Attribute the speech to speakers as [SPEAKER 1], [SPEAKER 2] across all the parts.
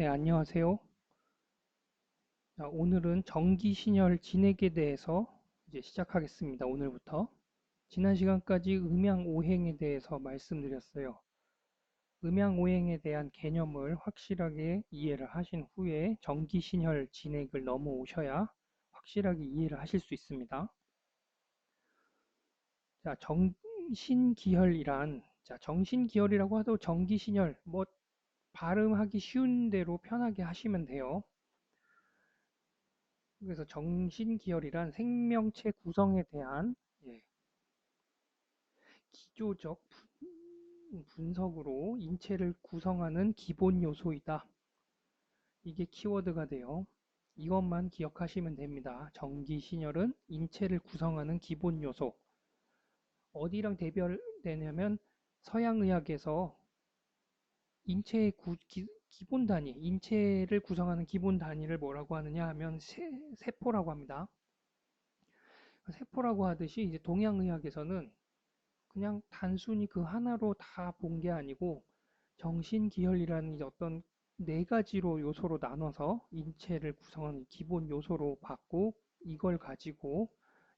[SPEAKER 1] 네, 안녕하세요. 자, 오늘은 정기신혈 진액에 대해서 이제 시작하겠습니다. 오늘부터. 지난 시간까지 음양오행에 대해서 말씀드렸어요. 음양오행에 대한 개념을 확실하게 이해를 하신 후에 정기신혈 진액을 넘어오셔야 확실하게 이해를 하실 수 있습니다. 자, 정신기혈이란, 자, 정신기혈이라고 하도 정기신혈, 뭐, 발음하기 쉬운 대로 편하게 하시면 돼요. 그래서 정신기혈이란 생명체 구성에 대한 예, 기조적 분석으로 인체를 구성하는 기본 요소이다. 이게 키워드가 돼요. 이것만 기억하시면 됩니다. 전기신혈은 인체를 구성하는 기본 요소. 어디랑 대별되냐면 서양의학에서 인체의 구, 기, 기본 단위, 인체를 구성하는 기본 단위를 뭐라고 하느냐 하면 세, 세포라고 합니다. 세포라고 하듯이 이제 동양의학에서는 그냥 단순히 그 하나로 다 본 게 아니고 정신기혈이라는 어떤 네 가지로 요소로 나눠서 인체를 구성하는 기본 요소로 봤고 이걸 가지고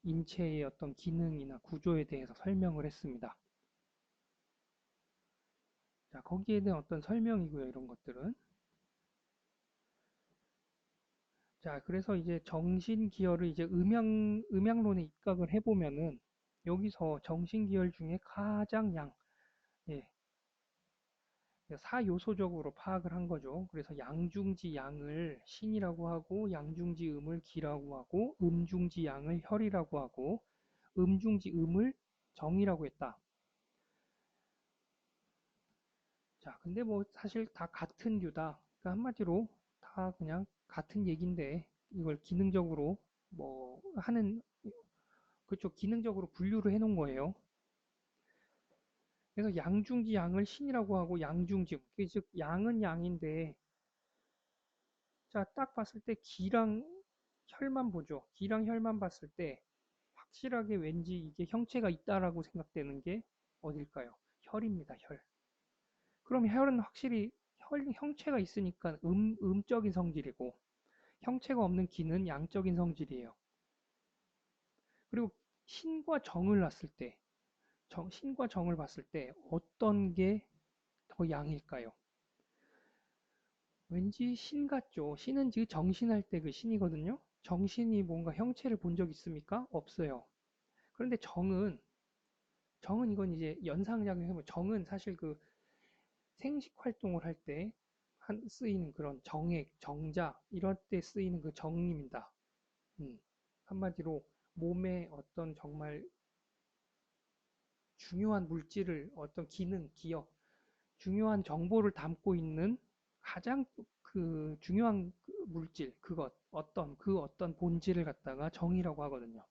[SPEAKER 1] 인체의 어떤 기능이나 구조에 대해서 설명을 했습니다. 자, 거기에 대한 어떤 설명이고요, 이런 것들은. 자, 그래서 이제 정신 기혈을 이제 음양, 음양론에 입각을 해 보면은 여기서 정신 기혈 중에 가장 양, 예, 사요소적으로 파악을 한 거죠. 그래서 양중지 양을 신이라고 하고, 양중지 음을 기라고 하고, 음중지 양을 혈이라고 하고, 음중지 음을 정이라고 했다. 자, 근데 뭐 사실 다 같은 류다. 그러니까 한마디로 다 그냥 같은 얘기인데 이걸 기능적으로 뭐 하는 그쪽 기능적으로 분류를 해 놓은 거예요. 그래서 양중지 양을 신이라고 하고 양중지 즉 양은 양인데 자 딱 봤을 때 기랑 혈만 보죠. 기랑 혈만 봤을 때 확실하게 왠지 이게 형체가 있다라고 생각되는 게 어딜까요? 혈입니다. 혈. 그럼 혈은 확실히 혈, 형체가 있으니까 음, 음적인 성질이고 형체가 없는 기는 양적인 성질이에요. 그리고 신과 정을 놨을 때 정, 신과 정을 봤을 때 어떤 게 더 양일까요? 왠지 신 같죠. 신은 즉 정신할 때 그 신이거든요. 정신이 뭔가 형체를 본 적 있습니까? 없어요. 그런데 정은 정은 이건 이제 연상작용 해보면 정은 사실 그 생식 활동을 할때 쓰이는 그런 정액, 정자 이럴 때 쓰이는 그 정입니다. 음, 한마디로 몸에 어떤 정말 중요한 물질을 어떤 기능, 기억, 중요한 정보를 담고 있는 가장 그 중요한 그 물질, 그것, 어떤 그 어떤 본질을 갖다가 정이라고 하거든요.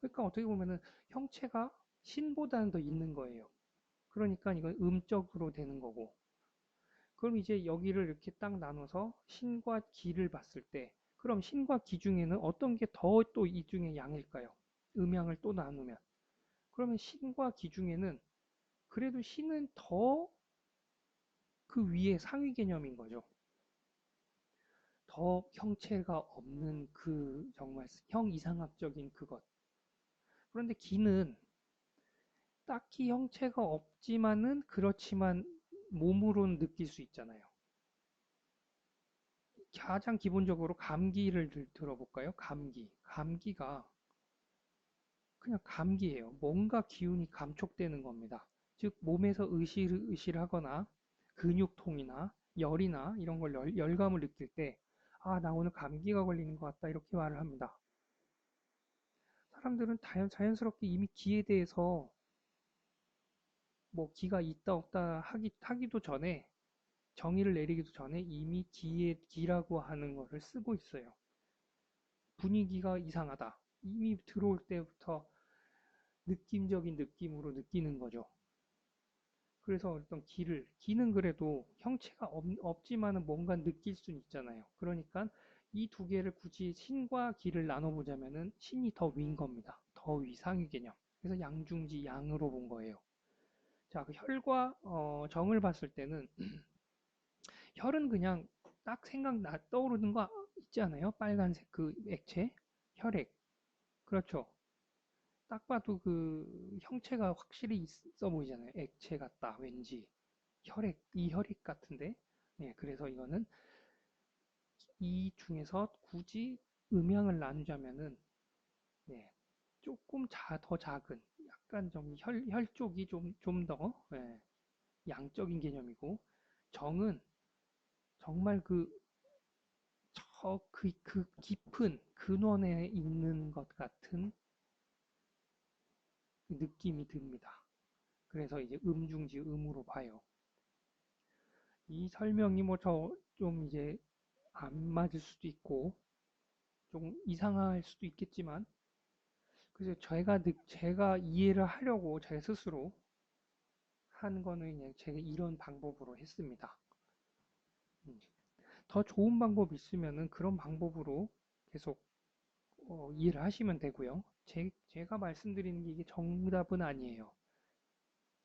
[SPEAKER 1] 그러니까 어떻게 보면은 형체가 신보다는 더 있는 거예요. 그러니까 이건 음적으로 되는 거고. 그럼 이제 여기를 이렇게 딱 나눠서 신과 기를 봤을 때, 그럼 신과 기 중에는 어떤 게 더 또 이 중에 양일까요? 음양을 또 나누면. 그러면 신과 기 중에는 그래도 신은 더 그 위에 상위 개념인 거죠. 더 형체가 없는 그 정말 형 이상학적인 그것. 그런데 기는 딱히 형체가 없지만은 그렇지만 몸으로는 느낄 수 있잖아요. 가장 기본적으로 감기를 들어볼까요? 감기. 감기가 그냥 감기예요. 뭔가 기운이 감촉되는 겁니다. 즉 몸에서 으실으실하거나 근육통이나 열이나 이런 걸 열, 열감을 느낄 때 아, 나 오늘 감기가 걸리는 것 같다. 이렇게 말을 합니다. 사람들은 자연스럽게 이미 기에 대해서 뭐 기가 있다 없다 하기, 하기도 전에 정의를 내리기도 전에 이미 기에 기라고 하는 것을 쓰고 있어요. 분위기가 이상하다. 이미 들어올 때부터 느낌적인 느낌으로 느끼는 거죠. 그래서 어떤 기를, 기는 그래도 형체가 없, 지만은 뭔가 느낄 수는 있잖아요. 그러니까 이 두 개를 굳이 신과 기를 나눠보자면은 신이 더 위인 겁니다. 더 위, 상위 개념. 그래서 양중지 양으로 본 거예요. 자, 그 혈과 어, 정을 봤을 때는 혈은 그냥 딱 생각나 떠오르는 거 있지 않아요? 빨간색 그 액체? 혈액. 그렇죠. 딱 봐도 그 형체가 확실히 있어 보이잖아요. 액체 같다, 왠지. 혈액, 이 혈액 같은데. 네, 그래서 이거는 이 중에서 굳이 음양을 나누자면은, 네, 조금 자, 더 작은, 약간 좀 혈, 혈 쪽이 좀, 좀 더, 예, 양적인 개념이고, 정은 정말 그, 저, 그, 그 깊은 근원에 있는 것 같은 느낌이 듭니다. 그래서 이제 음중지 음으로 봐요. 이 설명이 뭐 저 좀 이제 안 맞을 수도 있고 좀 이상할 수도 있겠지만 그래서 느- 제가 이해를 하려고 제 스스로 한 거는 그냥 제가 이런 방법으로 했습니다. 음. 더 좋은 방법이 있으면은 그런 방법으로 계속 어, 이해를 하시면 되고요. 제, 제가 말씀드리는 게 이게 정답은 아니에요.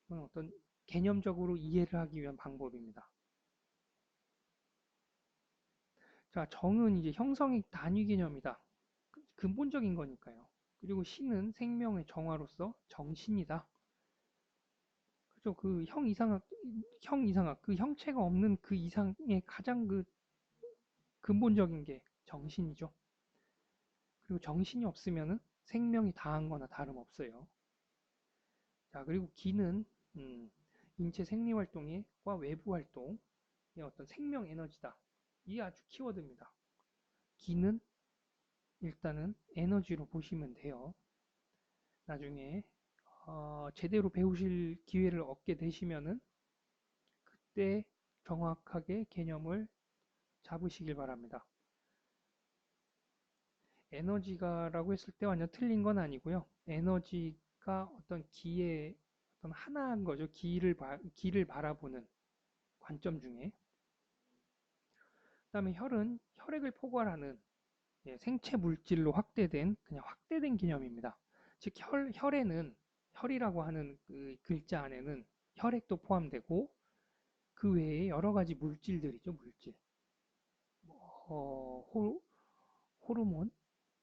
[SPEAKER 1] 어떤 개념적으로 이해를 하기 위한 방법입니다. 자, 정은 이제 형성의 단위 개념이다. 그- 근본적인 거니까요. 그리고 신은 생명의 정화로서 정신이다. 그죠? 그 형 이상학, 형 이상학, 그 형체가 없는 그 이상의 가장 그 근본적인 게 정신이죠. 그리고 정신이 없으면은 생명이 다한 거나 다름없어요. 자, 그리고 기는 음, 인체 생리 활동과 외부 활동의 어떤 생명 에너지다. 이게 아주 키워드입니다. 기는 일단은 에너지로 보시면 돼요. 나중에 어, 제대로 배우실 기회를 얻게 되시면은 그때 정확하게 개념을 잡으시길 바랍니다. 에너지가라고 했을 때 완전 틀린 건 아니고요. 에너지가 어떤 기의 어떤 하나인 거죠. 기를 바, 기를 바라보는 관점 중에. 그다음에 혈은 혈액을 포괄하는 예, 생체 물질로 확대된 그냥 확대된 개념입니다. 즉 혈, 혈에는 혈이라고 하는 그 글자 안에는 혈액도 포함되고 그 외에 여러 가지 물질들이죠, 물질. 어, 호, 호르몬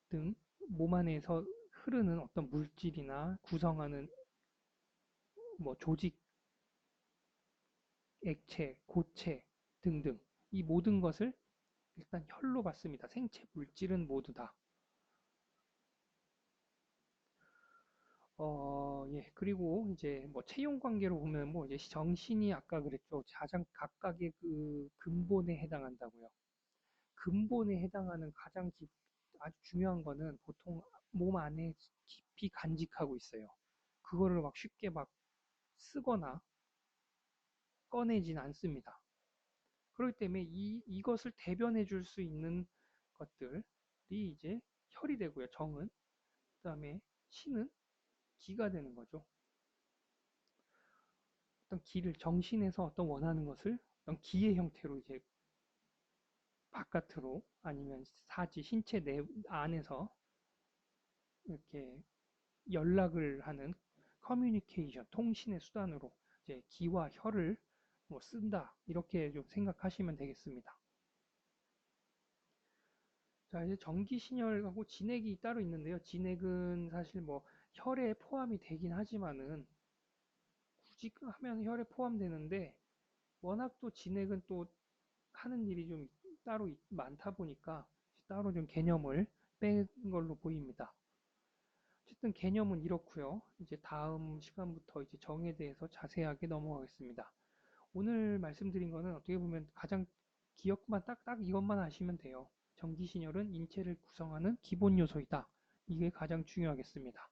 [SPEAKER 1] 등 몸 안에서 흐르는 어떤 물질이나 구성하는 뭐 조직, 액체, 고체 등등 이 모든 것을 일단 혈로 봤습니다. 생체 물질은 모두 다. 어, 예. 그리고 이제 뭐 채용 관계로 보면 뭐 이제 정신이 아까 그랬죠. 가장 각각의 그 근본에 해당한다고요. 근본에 해당하는 가장 깊- 아주 중요한 거는 보통 몸 안에 깊이 간직하고 있어요. 그거를 막 쉽게 막 쓰거나 꺼내진 않습니다. 그렇기 때문에 이, 이것을 대변해 줄 수 있는 것들이 이제 혈이 되고요. 정은. 그 다음에 신은 기가 되는 거죠. 어떤 기를 정신에서 어떤 원하는 것을 어떤 기의 형태로 이제 바깥으로 아니면 사지 신체 내 안에서 이렇게 연락을 하는 커뮤니케이션 통신의 수단으로 이제 기와 혈을 뭐 쓴다 이렇게 좀 생각하시면 되겠습니다. 자 이제 전기 신혈하고 진액이 따로 있는데요. 진액은 사실 뭐 혈에 포함이 되긴 하지만은 굳이 하면 혈에 포함되는데 워낙 또 진액은 또 하는 일이 좀 따로 있- 많다 보니까 따로 좀 개념을 뺀 걸로 보입니다. 어쨌든 개념은 이렇고요. 이제 다음 시간부터 이제 정에 대해서 자세하게 넘어가겠습니다. 오늘 말씀드린 거는 어떻게 보면 가장 기억만 딱 딱 이것만 아시면 돼요. 전기신혈은 인체를 구성하는 기본 요소이다. 이게 가장 중요하겠습니다.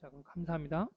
[SPEAKER 1] 자, 그럼 감사합니다.